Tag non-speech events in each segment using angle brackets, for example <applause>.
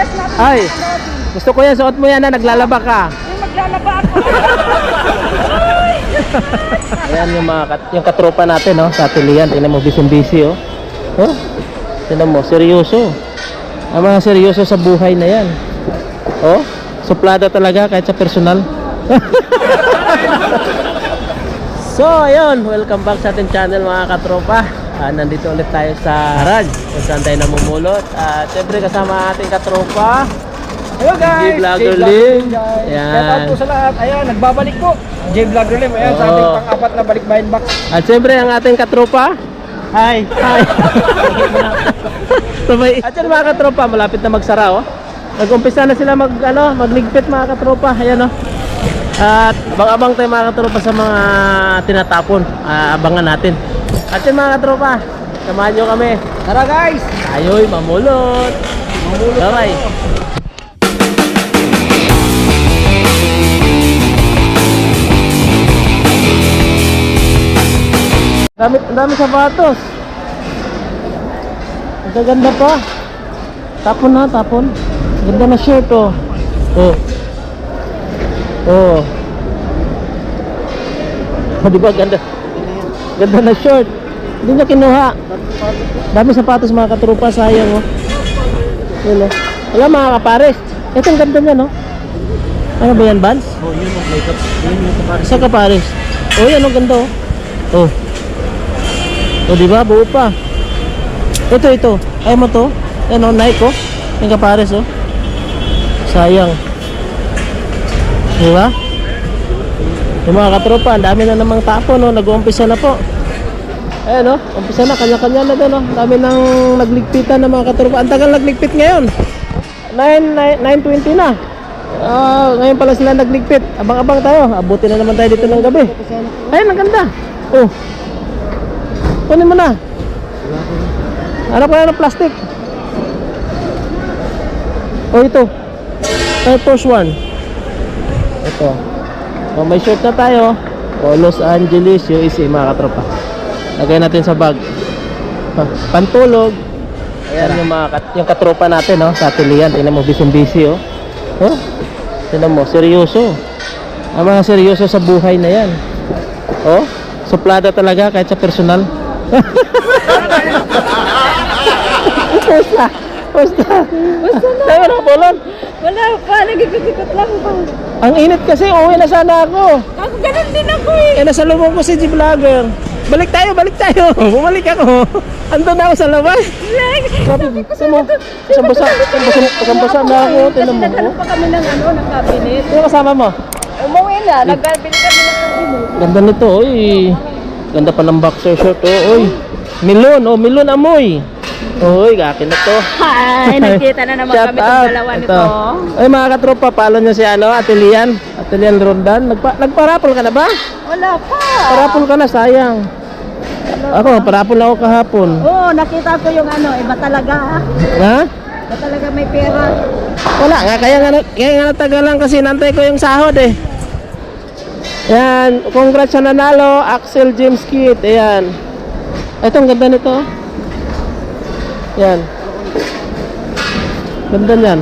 test natin. Ay, gusto ko yan. Suot mo yan na naglalaba ka. Yung maglalaba ako. <laughs> Ayan yung mga kat yung katropa natin, no? Sa atelier. Tingnan mo, busy-busy, oh. Oh, tingnan mo, seryoso. Ang mga seryoso sa buhay na yan. Oh, suplada talaga kahit sa personal. <laughs> so, ayun, welcome back sa ating channel mga katropa. Ah, nandito ulit tayo sa Harad, kung saan tayo namumulot. At syempre kasama ating katropa. Hello guys! J-Vlogger Lim. Ayan. Shout out po sa lahat. Ayan, nagbabalik po. J-Vlogger Lim. Ayan, sa ating Oo. pang-apat na balikbayan box. At syempre ang ating katropa. Hi! Hi. <laughs> Sabay. At yun mga katropa, malapit na magsara oh. Nag-umpisa na sila mag ano, magligpit mga katropa. Ayan oh. At abang-abang tayo mga katropa sa mga tinatapon. Ah, abangan natin. At yun mga katropa, samahan nyo kami. Tara guys! Tayo'y mamulot. Mamulot. Bye. Dami, ang dami sapatos. Ang ganda pa. Tapon na, tapon. Ganda na shirt, oh. Oh. Oh. Oh, di ba ganda? Ganda na shirt. Hindi niya kinuha. Dami sapatos mga katrupa, sayang, oh. Yun, oh. Wala mga kapares. Ito ang ganda niya, no? Ano ba yan, Vans? Oh, yun yung makeup. Yun yung kapares. Sa kapares. Oh, yan, ang ganda, oh. Oh. Oh, di ba? Buo pa. Ito, ito. Ay mo to. Yan, oh, Nike, oh. Yung kapares, oh. Sayang. Di ba? Yung mga katropa, ang dami na namang tapon, no? Nag-uumpisa na po. Ayan, no? Umpisa na, kanya-kanya na doon, no? Ang dami nang nagligpitan ng mga katropa. Ang tagal nagligpit ngayon. 9, 9, 9.20 na. Ah, ngayon pala sila nagligpit. Abang-abang tayo. Abutin na naman tayo dito ng gabi. Ayun, ang ganda. Oh. Kunin mo na. Ano pa ng plastic? Oh, ito. Air Force One. Ito. Oh, may shirt na tayo. Oh, Los Angeles, USA, mga katropa. Lagay natin sa bag. Ah, Pantulog. Ayan yung mga kat yung katropa natin, no? Sa atelier. Tingnan mo, busy-busy, oh. Oh. Tingnan mo, seryoso. Ang mga seryoso sa buhay na yan. Oh, suplada talaga kahit sa personal. <laughs> Pusta. Pusta. Pusta na. Tayo na, bolon. Wala pa, nagikot-ikot lang pa. Ang init kasi, uwi na sana ako. Ako ganun din ako eh. Eh, nasa lubong ko si G-Vlogger. Balik tayo, balik tayo. <laughs> Bumalik ako. Andun na ako sa labas. Sabi, sabi mo, sambasa, sambasa, sambasa na ako. Tinan mo. Naghanap pa kami ng ano, ng cabinet. Sino kasama mo? Umuwi na, nagbili kami ng cabinet. Ganda nito, oy. Ganda pa ng boxer short, oh, oy. Milon, oh, milon amoy. Oy, akin na to. Hi, <laughs> nagkita na naman Shout kami out. dalawa Ito. nito. Ay, mga katropa, follow nyo si ano, Atelian. Atelian Rondan. Nagpa, nagparapol ka na ba? Wala pa. Parapol ka na, sayang. Ako, parapol ako kahapon. Oo, nakita ko yung ano, iba talaga ah. Ha? Iba talaga may pera. Wala nga, kaya nga, kaya nga natagalan kasi nantay ko yung sahod eh. Yan, congrats sa nanalo, Axel James Kit. Ayan. Ito, ang ganda nito. Yan. Ganda niyan.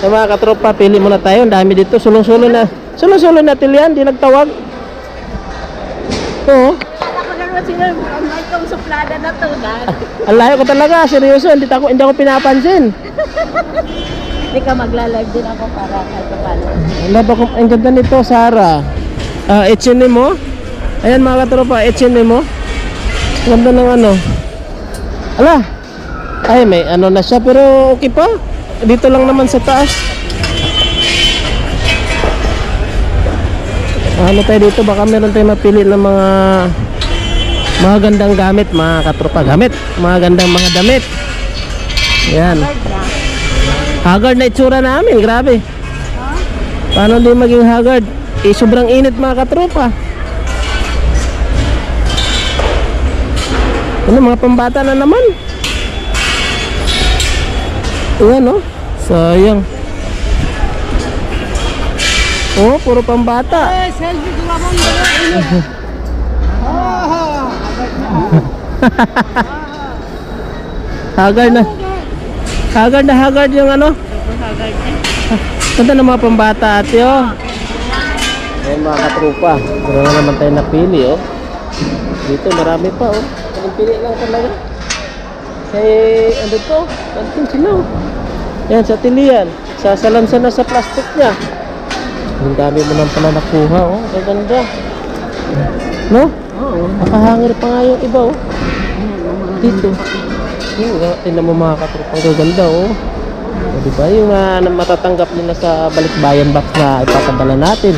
Sa mga katropa, pili muna tayo. Ang dami dito. Sulong-sulong na. Sulong-sulong na tilian, di nagtawag. Oo. Naman sila, ang itong suplada na to, dad. <laughs> Ang layo ko talaga, seryoso. Hindi ako, hindi ako pinapansin. Hindi ka magla-live din ako para kahit pa paano. Wala ba kung ang ganda nito, Sara? Ah, H&M mo? Ayan mga katropa, H&M mo? Ganda ng ano. Ala. Ay, may ano na siya pero okay pa. Dito lang naman sa taas. Ah, Ano tayo dito? Baka meron tayong mapili ng mga mga gandang gamit, mga katropa. Gamit. Mga gandang mga damit. Ayan. Haggard na itsura namin, grabe. Paano di maging haggard? Eh, sobrang init mga katropa. Ano, mga pambata na naman. Ayan, no? Sayang. Oh, puro pambata. Eh, selfie ko <laughs> <laughs> Haggard na. Haggard na haggard yung ano. Ganda ng mga pambata ate oh. Ayan mga katrupa. Pero na naman tayo napili oh. Dito marami pa oh. Anong pili lang talaga. Kay ano to? Antin sila oh. Yan sa tilian. Sasalansan na sa plastic niya. Ang dami mo nang pala nakuha oh. Ang ganda. No? Oo. Nakahangir pa nga yung iba oh. Dito. Yung uh, tingnan mo mga katrupa. Ang ganda oh. O, di ba? Yung na matatanggap nila sa balikbayan box na ipapadala natin.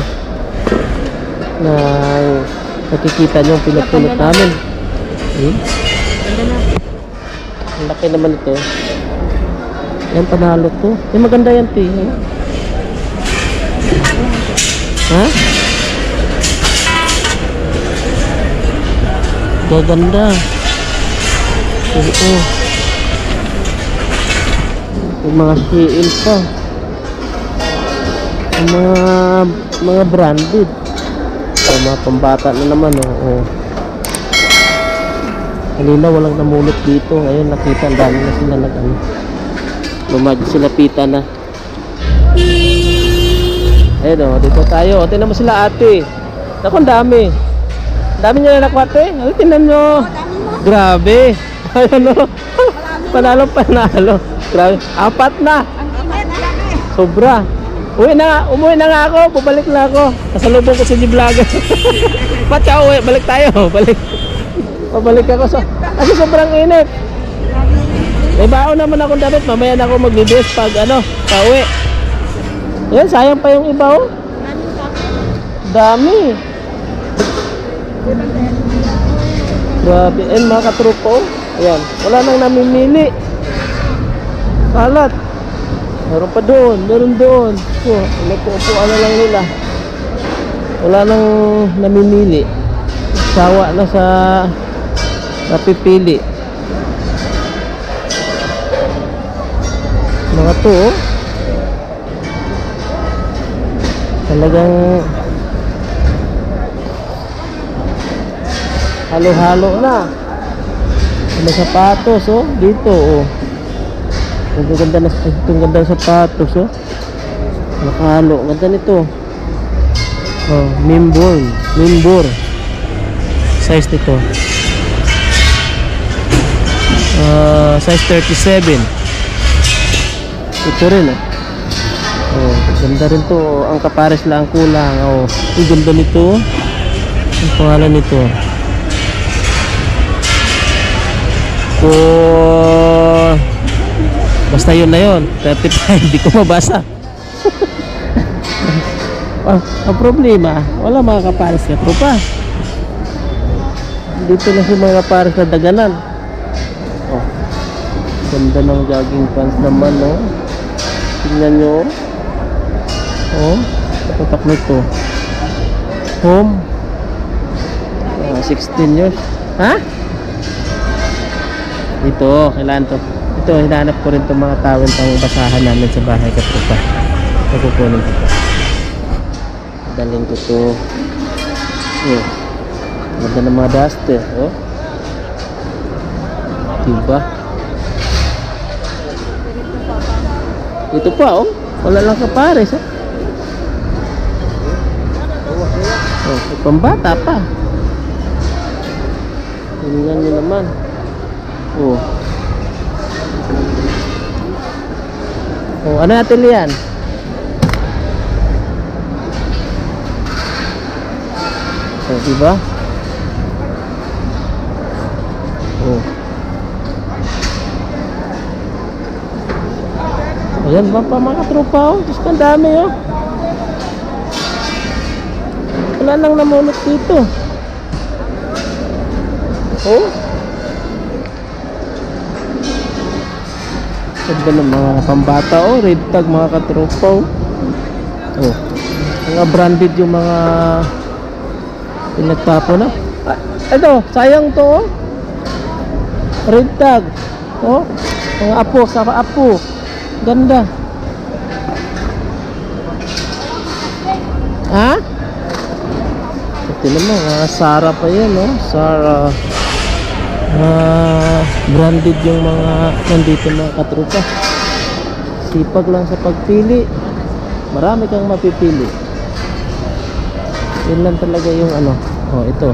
Na nakikita nyo yung pinagpulot namin. Hmm? Ang laki naman ito. Yan, panalo to. Eh, maganda yan. Eh. Ha? Gaganda. Oo. Yung mga CL pa. Yung mga mga branded. O, mga pambata na naman, oh. oh. Kanina walang namulot dito. Ngayon nakita ang dami na sila nag ano. Lumadyo sila pita na. Ayun o, dito tayo. O, Tingnan mo sila ate. Naku, ang dami. Dami niya na nakwate. Ay, tingnan nyo. Grabe. <laughs> Ayun o. Panalo, panalo. Grabe. Apat na. Sobra. Uwi na nga. Umuwi na nga ako. Pabalik na ako. Kasalubong ko si G-Vlogger. <laughs> Ba't ka uwi? Balik tayo. <laughs> Balik. Pabalik ako sa... Kasi sobrang init. May baon naman akong damit. Mamaya na ako magbibis pag ano, pauwi. Yan, sayang pa yung iba oh. Dami. Grabe. Ayan mga katrupo. oh. Ayan. Wala nang namimili. Kalat. Meron pa doon. Meron doon. Oh, Napuupuan na lang nila. Wala nang namimili. Sawa na sa napipili. Mga to, oh. Talagang halo-halo na. May sapatos, oh. Dito, oh. Ang ganda na, itong ganda ng sapatos, oh. Nakahalo. Ganda nito. Oh, Mimbor. Mimbor. Size nito. Ah, size 37. Ito rin, oh. Oh, ganda rin to. oh. Ang kapares lang ang kulang. Oh, ang ganda nito. Ang pangalan nito. Ko Basta yun na yun. 35. <laughs> Hindi ko mabasa. <laughs> Ah, ang problema, wala mga kapares ka tropa. Dito na si mga kapares na daganan. Oh. Ganda ng jogging pants naman, no? Tingnan nyo. Oh, tatak nito. Home. Ah, 16 years. Ha? Ito, kailangan to. Ito, hinahanap ko rin itong mga tawel pang basahan namin sa bahay katropa. Pagkukunin ko to. Daling ko to. Oh. Ganda ng mga duster, oh. Diba? Ito pa, oh. Wala lang sa pares, oh. Oh, pambata pa. Tingnan nyo naman. Oh. Oh, ano natin yan? Oh, diba? Oh. Ayan ba pa mga tropa oh. Diyos ang dami oh. Wala nang namulot dito. Oh. Ganda ng mga pambata oh. Red tag mga katropa oh. Oh. Mga branded yung mga pinagtapo na. Ah, ito, sayang to oh. Red tag. Oh. Mga apo, sa apo. Ganda. Ha? Ito naman, mga Sara pa yan, no? Sara. Ah, branded yung mga nandito mga katrupa. Sipag lang sa pagpili. Marami kang mapipili. Yun lang talaga yung ano. Oh, ito.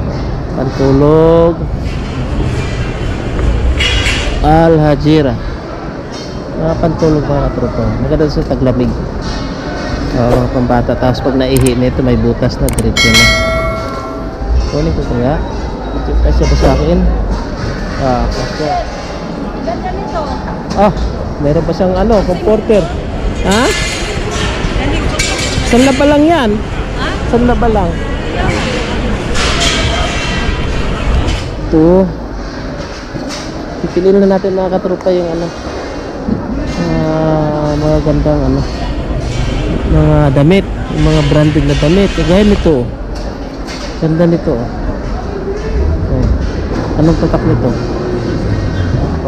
Pantulog. Al Hajira. Mga pantulog mga katropa. Maganda sa taglamig. Oo, pambata. Tapos pag naihi nito may butas na diretso na. Kunin ko kaya. Ito Kasi ba sa akin? Ah, kasi. Ganda nito. Ah, meron pa siyang ano, comforter. Ha? Saan na ba lang yan? Ha? Saan na ba lang? Ito. Pipiliin na natin mga katropa yung ano. ah, mga gandang ano. Mga damit. Yung mga branded na damit. Kagaya nito. Ganda nito. Oh. Anong tatak nito?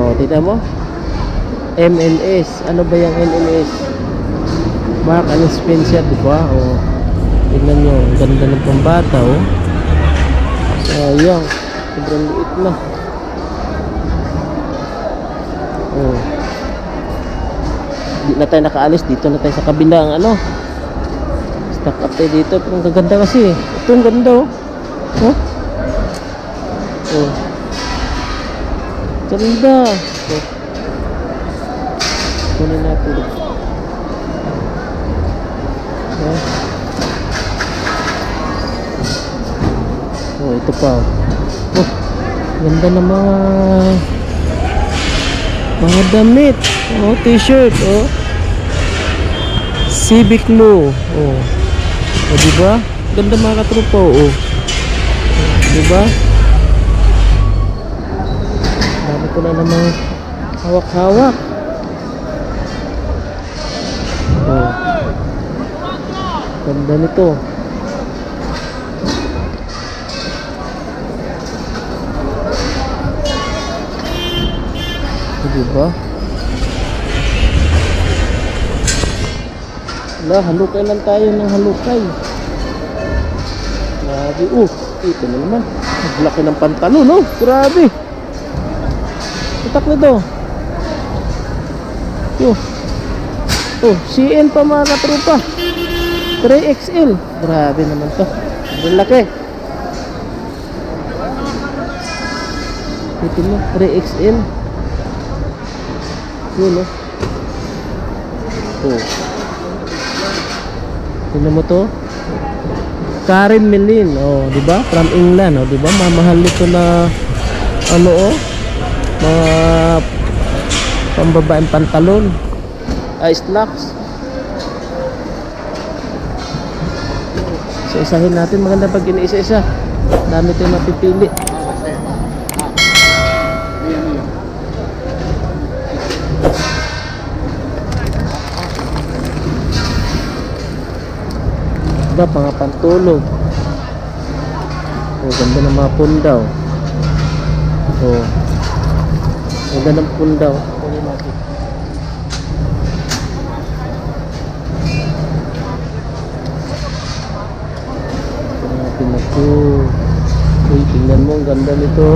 Oh, tignan mo. MNS. Ano ba yung MNS? Mark and Spencer, di ba? Oh. Tignan nyo. Ang ganda ng pambata, oh. Sayang. Sobrang liit na. Oh. Di na tayo nakaalis. Dito na tayo sa kabilang ano. Stuck up tayo dito. Pero ang gaganda kasi. Ito ang ganda, oh. Oh. Oh. Ganda. Oh. Kunin natin. Oh. Oh, ito pa. Oh, ganda ng mga mga damit. Oh, t-shirt. Oh. Civic Blue. Oh. Oh, di ba? Ganda mga katrupo. Oh. Di ba? Dami ko na namang hawak-hawak. Oh. Ganda nito. Di ba? Wala, halukay lang tayo ng halukay. Grabe, oh, ito na naman. Ang laki ng pantalon, oh, grabe. Itak na to. Oh, oh, CN pa mga katropa. 3XL. Grabe naman to. Ang laki. Ito mo, 3XL. Yun, oh. Oh. Tingnan mo to. Karen Melin, oh, di ba? From England, oh, di ba? Mamahal nito na ano oh, mga pambabaeng pantalon. Ay, slacks. So, isahin natin. Maganda pag iniisa-isa. Dami tayong mapipili. Diba, mga pantulog. Oh, ganda ng mga pundaw. Oh. Ganda ng pundaw. Kunin natin. Tingnan natin na to. Uy, tingnan mo, ang ganda nito.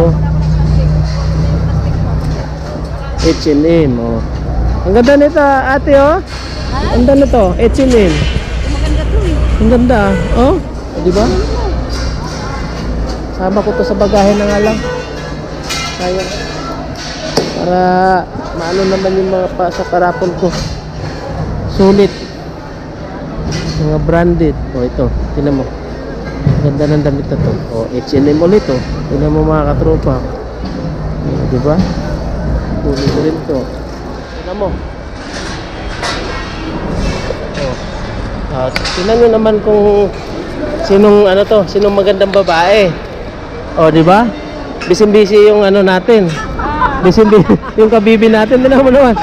H&M, oh. Ang ganda nito, ate, oh. Ang ganda nito, H&M. Maganda to eh. Ang ganda, oh. O, di ba? Sama ko to sa bagahe na nga lang. Sayang. Para maano naman yung mga pa sa parapon ko. Sulit. Mga branded. O ito, tinan mo. Ganda ng damit na to. O H&M ulit oh. Tinan mo mga katropa. O, di ba? Sulit rin to. Tinan mo. Oh. Ah, tingnan nyo naman kung sinong ano to, sinong magandang babae. Oh, di ba? Busy-busy yung ano natin. Busy-busy yung kabibi natin. Tingnan mo naman.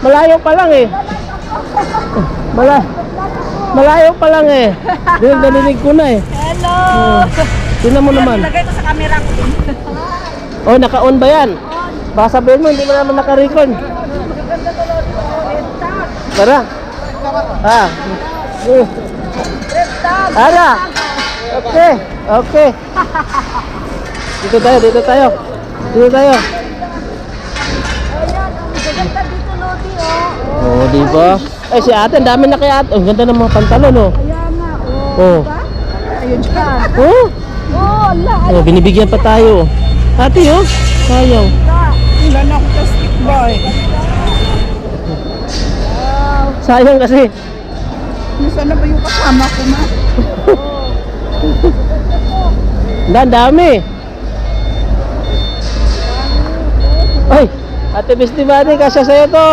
Malayo pa lang eh. Mala Malayo pa lang eh. Dahil narinig ko na eh. Hello! Oh. Tingnan mo naman. Lagay ko sa camera ko. Oh, naka-on ba yan? Baka sabihin mo, hindi mo naman naka-record. Tara. Ah. Uh. Ara. Okay. Okay. Dito tayo, dito tayo. Dito tayo. Ayan, ang gaganda dito, Lodi, oh. Di ba? Ay, si ate, ang dami na kay ate. Ang ganda ng mga pantalon, oh. Kaya nga, oh. Oh. Diba? Ayun ka. Oh, Oh, ala, oh binibigyan pa tayo. Ate, oh. Sayang. Wala na ako sa stick boy. Sayang kasi. Nasaan na ba yung kasama ko ma? Ang dami. Ay, ate Besti Badi, kasya sa'yo to.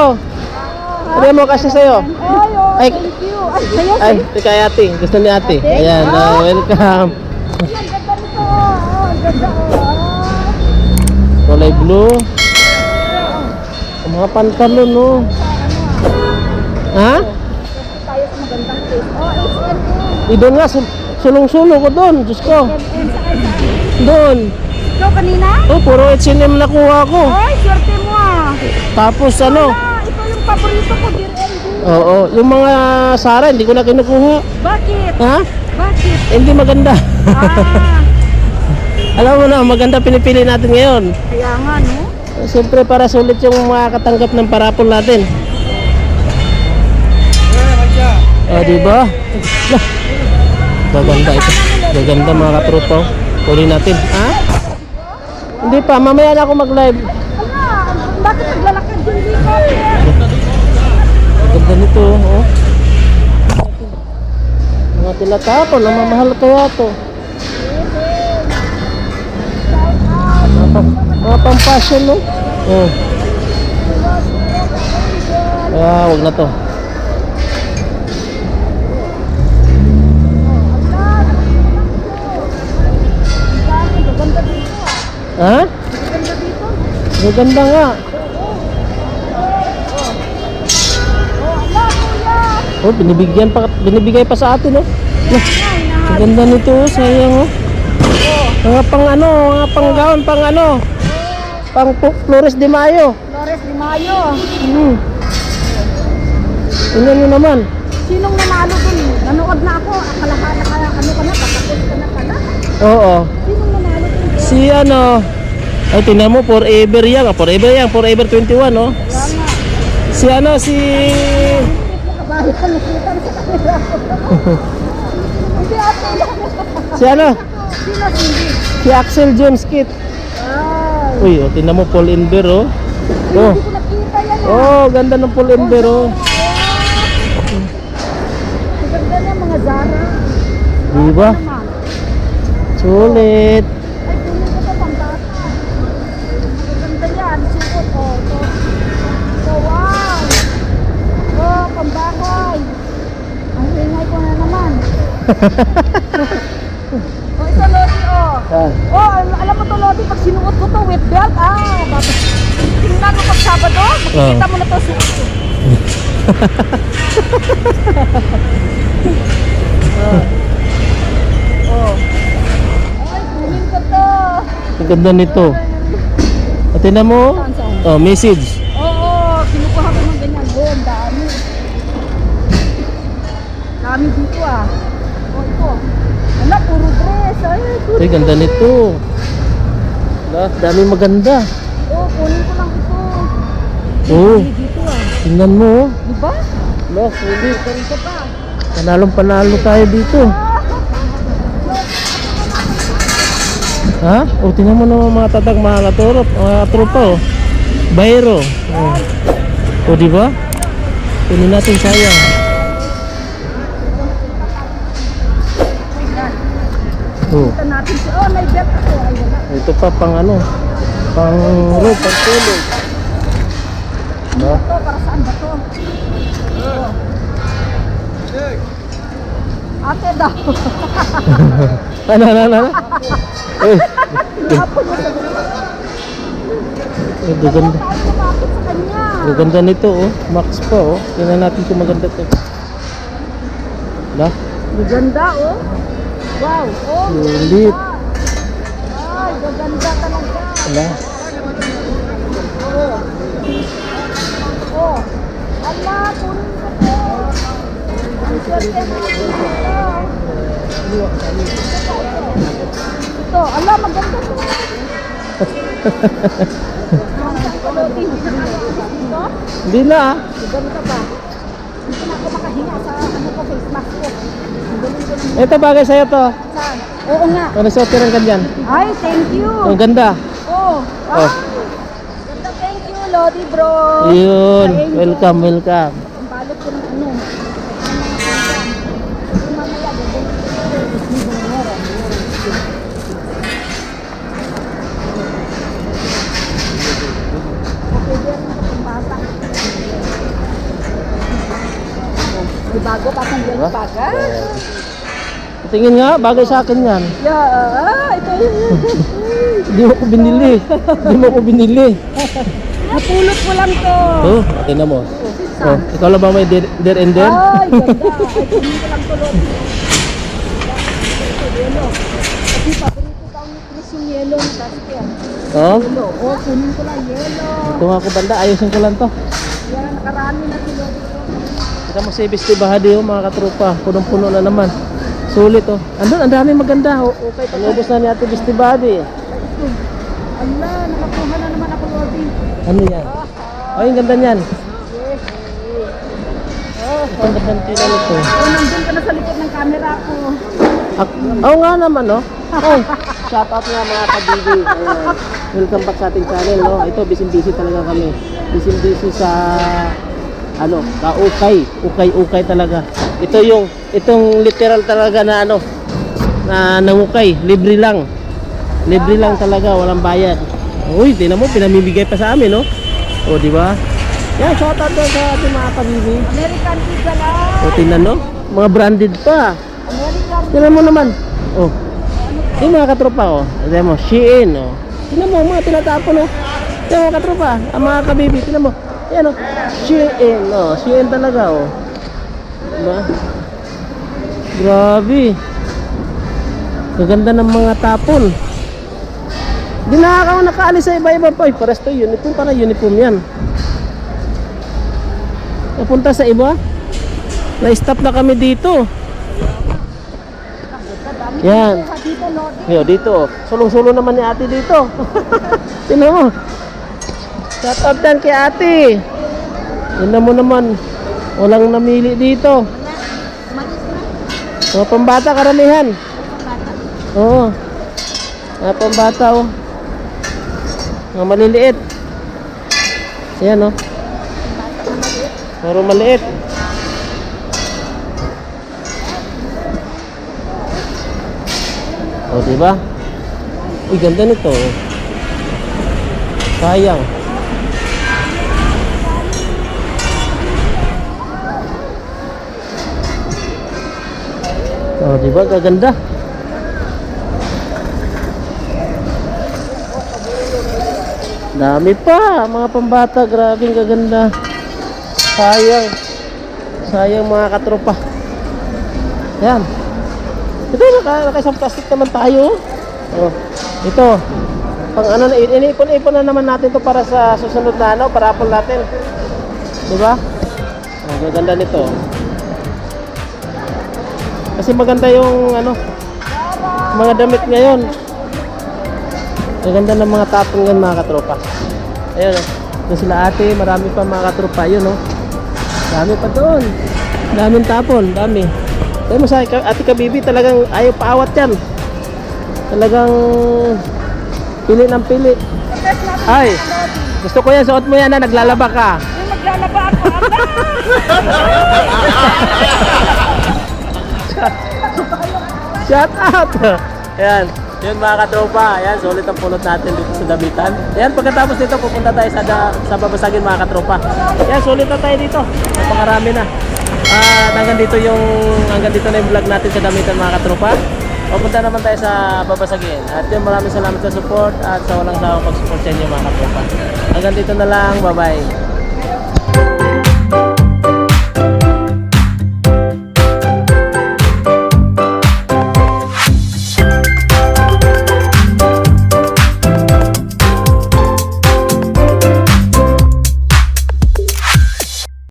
Ano mo kasya sa'yo? Ay, oh, Ay. thank you. Ay, sa'yo, Ay, ito kay ate. Gusto ni ate. Ayan, oh, welcome. Ang ganda nito. Oh, ang ganda. Oh. Kulay blue. Ang mga pantalon, oh. Ha? Tayo sa magandang place. Oh. Eh, doon nga, sul- sulong-sulong ko doon. Diyos ko. Doon. Ikaw kanina? Oh, puro H&M nakuha ko. Ay, swerte mo ah. Tapos ano, Ah, paborito ko, Dear Envy. oo, yung mga Sara, hindi ko na kinukuha. Bakit? Ha? Bakit? Hindi maganda. Ah, <laughs> Alam mo na, maganda pinipili natin ngayon. kaya nga, no? Siyempre para sulit yung makakatanggap ng parapol natin. Oh, di ba? Lah. <laughs> Gaganda ito. Gaganda mga katropa. Kunin natin. Ha? Hindi pa, mamaya na ako mag-live. Nito, oh. Mga tinatapon, ang mamahal kaya to. Mga, pang-fashion, no? Oh. Ah, wag na to. Dito. Ha? Ganda dito. Maganda nga. Oh, ala, kuya. Oh, binibigyan pa, binibigay pa sa atin, oh. Lah, ang ganda nito, oh. sayang, oh. Mga pang ano, mga pang gown, pang ano. Pang Flores de Mayo. Flores de Mayo. Hmm. Tingnan nyo naman. Sinong nanalo dun? Nanood na ako. Akala ka na kaya ano ka na, patapos ka na pala. Oo. Sinong nanalo dun? Si ano, ay tingnan mo, forever yan. ah, Forever yan, forever 21, oh. Si ano, si... Nakabahay ka, nakita na sa kanila. Hindi ate lang. Si ano, si Axel Jones Kit. Ay, Uy, oh, tingnan mo, Paul Inver, oh. Oh, hindi ko nakita yan ah. oh, ganda ng Paul Inver, oh. Ang ganda niya mga Zara. Di ba? Naman. Sulit. Oh, ito, Lodi, oh. Yan. Oh, al- alam mo to, Lodi, pag sinuot ko to with belt, ah, dapat tingnan mo pag Sabado, makikita mo na to suot ko. oh. <laughs> oh. Ay, kunin ko to. Ang ganda nito. At tingnan mo, saan? oh, message. Ay, ganda nito. Wala, dami maganda. Oh, kunin ko lang ito. Oh, Dami dito ah. tingnan mo, oh. Di ba? Wala, sulit. Ganito pa. Panalong panalo tayo dito. Ha? O, tingnan mo naman mga tatag, mga katurot, mga tropa, oh. Bayro. Oh. O, di ba? Kunin natin sayang. Oh. Kita natin si... Oh, may bet ako. Ay, wala. Ito pa pang ano, pang rope, pang tulog. Diba? Ito, para saan ba to? Ate daw. Ano, ano, ano? ano? Eh, Hapon mo sa eh, gaganda. nito, oh. Max pa, oh. Tingnan natin kung maganda to. Diba? Gaganda, oh. Wow. Oh, Sulit. Gaganda. Talaga. Wala. Oh. Oh. Ala, kunin ko to. Ang swerte dito. Ito, ala, maganda. Dito? Hindi na ah. Ganito pa. Hindi na ako makahinga sa ano ko, face mask ko. Ito bagay sa'yo to. Oo nga. Ano sa operan ka dyan? Ay, thank you. Ang ganda. Oh. Oh. Ay. Ganda, thank you, Lodi bro. Yun. Thank you. Welcome, welcome. Ang balot ko ng ano. May bago pa kang yellow baga. Tingin nga, bagay sa akin yan. Yeah, ah, ito yun. <laughs> Hindi mo ko binili. Hindi mo ko binili. Napulot ko lang to. Oh, tingnan mo. Oh, ikaw lang ba may der, der and der? Ay, ganda. Ay, kunin ko lang to. Yellow. Kasi paborito daw ni Chris yung basket. Oh, Yellow. Oh, kunin ko lang yellow. ito nga ko banda. Ayusin ko lang to. Yan, nakarami na si Lodi. Kita mo si Bisti Bahadi oh, mga katropa. Punong-puno na naman. Sulit oh. Andun, ang dami maganda. Oh, okay, panubos na ni Ate Bisti Bahadi. Ala, nakakuha na naman ako, Lodi. Ano yan? Ay, ang ganda niyan. Yes. Oh, ang ganda ng tila nito. Oh, nandun ka na sa likod ng camera ko. Oo nga naman, no? Ay, shout out nga mga kabibi. Ayan. Welcome back sa ating channel, no? Ito, busy-busy talaga kami. Busy-busy sa, ano, ka-ukay. Ukay-ukay talaga. Ito yung, itong literal talaga na, ano, na nangukay. Libre lang. Libre lang talaga, walang bayad. Uy, tinan mo, pinamimigay pa sa amin, no? O, di ba? Yan, shout out sa ating mga kabibi. American pizza lang. O, tingnan, no? Mga branded pa. American Tingnan mo naman. Oh. Yung mga katropa, oh. Tingnan mo, Shein, oh. Tingnan mo, mga tinatapon, oh. Tingnan mo, katropa. Ang mga kabibi, tingnan mo. Yan, oh. Shein, oh. Shein talaga, oh. Diba? Grabe. Gaganda ng mga tapon. Di na ako nakaalis sa iba-iba pa. Pares to uniform para uniform yan. Napunta sa iba. Na-stop na kami dito. Yan. Yo, dito. Sulong-sulo naman ni ate dito. <laughs> Tingnan mo. Shout out kay ate. Tingnan mo naman. Walang namili dito. Na. Mga pambata karamihan. Oo. Mga pambata oh. Mga maliliit. Ayan oh. Puro maliit. O, di ba? Uy, ganda nito. oh. Sayang. O, di ba? Gaganda. Dami pa, mga pambata, grabe ang gaganda. Sayang. Sayang mga katropa. Yan. Ito, naka, naka plastic naman tayo. Oh. Ito. Pang ano, iniipon-ipon na naman natin to para sa susunod na ano, para apple natin. Di ba? Oh, gaganda nito. Kasi maganda yung ano, mga damit ngayon. Maganda ng mga tapong yan mga katropa. Ayun o. Doon sila ate, marami pa mga katropa. Yun o. Dami pa doon. Daming tapon, dami. Tayo mo sa ate kabibi, talagang ayaw paawat yan. Talagang pili ng pili. Ay, gusto ko yan, suot mo yan na naglalaba ka. Shout out! <laughs> Ayan. Yun mga katropa, ayan, sulit ang pulot natin dito sa Damitan. Ayan, pagkatapos nito, pupunta tayo sa, sa Babasagin mga katropa. Ayan, sulit na tayo dito. Napakarami na. Ah, hanggang dito yung, hanggang dito na yung vlog natin sa Damitan mga katropa. Pupunta naman tayo sa Babasagin. At yun, maraming salamat sa support at sa walang sawang pag-support sa inyo mga katropa. Hanggang dito na lang, bye-bye.